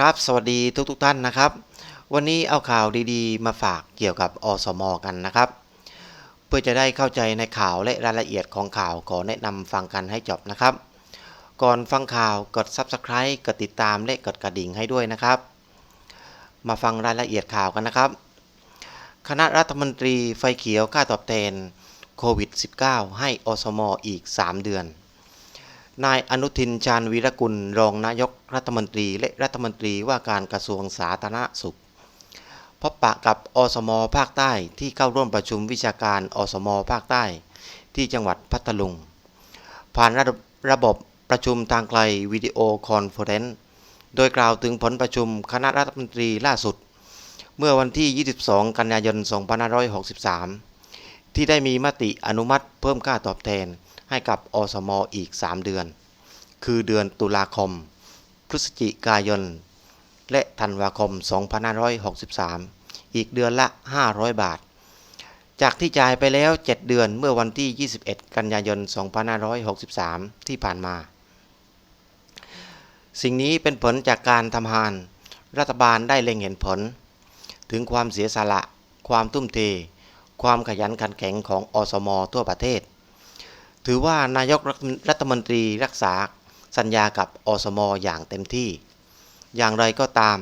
ครับสวัสดีทุกทุกๆท่านนะครับ วันนี้เอาข่าวดีๆ มาฝากเกี่ยวกับอสมกันนะครับ เพื่อจะได้เข้าใจในข่าวและรายละเอียดของข่าวขอแนะนำฟังกันให้จบนะครับ ก่อนฟังข่าวกด Subscribe กดติดตามและกดกระดิ่งให้ด้วยนะครับ มาฟังรายละเอียดข่าวกันนะครับ คณะรัฐมนตรีไฟเขียวค่าตอบแทนโควิด -19 ให้อสมอีก 3 เดือน นายอนุทินชาญวีรกุลรองนายกรัฐมนตรีและรัฐมนตรีว่าการกระทรวงสาธารณสุข พบปะกับอสมภาคใต้ที่เข้าร่วมประชุมวิชาการอสมภาคใต้ ที่จังหวัดพัทลุง ผ่านระระบบประชุมทางไกลวิดีโอคอนเฟอเรนซ์โดยกล่าวถึงผลประชุมคณะรัฐมนตรีล่าสุด เมื่อวันที่ 22 กันยายน 2563 ที่ได้มีมติอนุมัติเพิ่มค่าตอบแทน ให้กับอสมอีก 3 เดือน คือเดือนตุลาคม พฤศจิกายน และธันวาคม 2563 อีกเดือนละ 500 บาท จากที่จ่ายไปแล้ว 7 เดือนเมื่อวันที่ 21 กันยายน 2563 ที่ผ่านมา สิ่งนี้เป็นผลจากการทำงานรัฐบาลได้เล็งเห็นผล ถึงความเสียสละ ความทุ่มเท ความขยันขันแข็งของอสมทั่วประเทศ ถือว่านายกรัฐมนตรีรักษาสัญญากับอสมอย่างเต็มที่ อย่างไรก็ตาม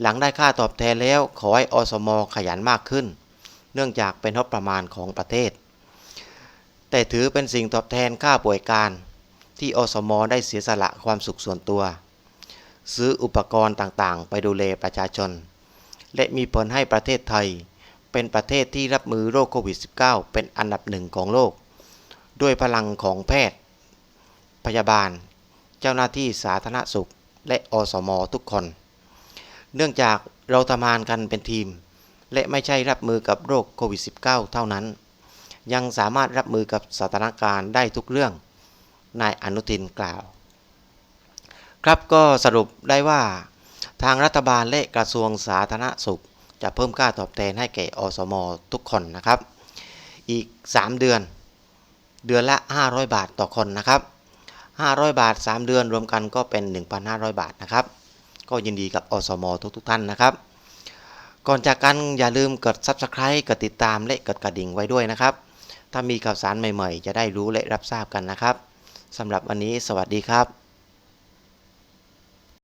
หลังได้ค่าตอบแทนแล้วขอให้อสมขยันมากขึ้น เนื่องจากเป็นงบประมาณของประเทศ แต่ถือเป็นสิ่งตอบแทนค่าป่วยการ ที่อสมได้เสียสละความสุขส่วนตัว ซื้ออุปกรณ์ต่างๆ ไปดูแลประชาชน และมีผลให้ประเทศไทย เป็นประเทศที่รับมือโรคโควิด -19 เป็นอันดับหนึ่งของโลก ด้วยพลังของแพทย์ พยาบาล เจ้าหน้าที่สาธารณสุข และอสมทุกคน เนื่องจากเราทำงานกันเป็นทีม และไม่ใช่รับมือกับโรคโควิด -19 เท่านั้น ยังสามารถรับมือกับสถานการณ์ได้ทุกเรื่อง นายอนุทินกล่าว ครับก็สรุปได้ว่า ทางรัฐบาลและกระทรวงสาธารณสุข จะเพิ่มค่าตอบแทนให้แก่อสมทุกคนนะครับ อีก 3 เดือน เดือนละ 500 บาทต่อคนนะครับ 500 บาท 3 เดือนรวมกันก็เป็น 1,500 บาทนะครับ ก็ยินดีกับอสมทุกๆท่านนะครับ ก่อนจากกันอย่าลืมกด Subscribe กดติดตามและกดกระดิ่งไว้ด้วยนะครับ ถ้ามีข่าวสารใหม่ๆ จะได้รู้และรับทราบกันนะครับสำหรับวันนี้สวัสดีครับ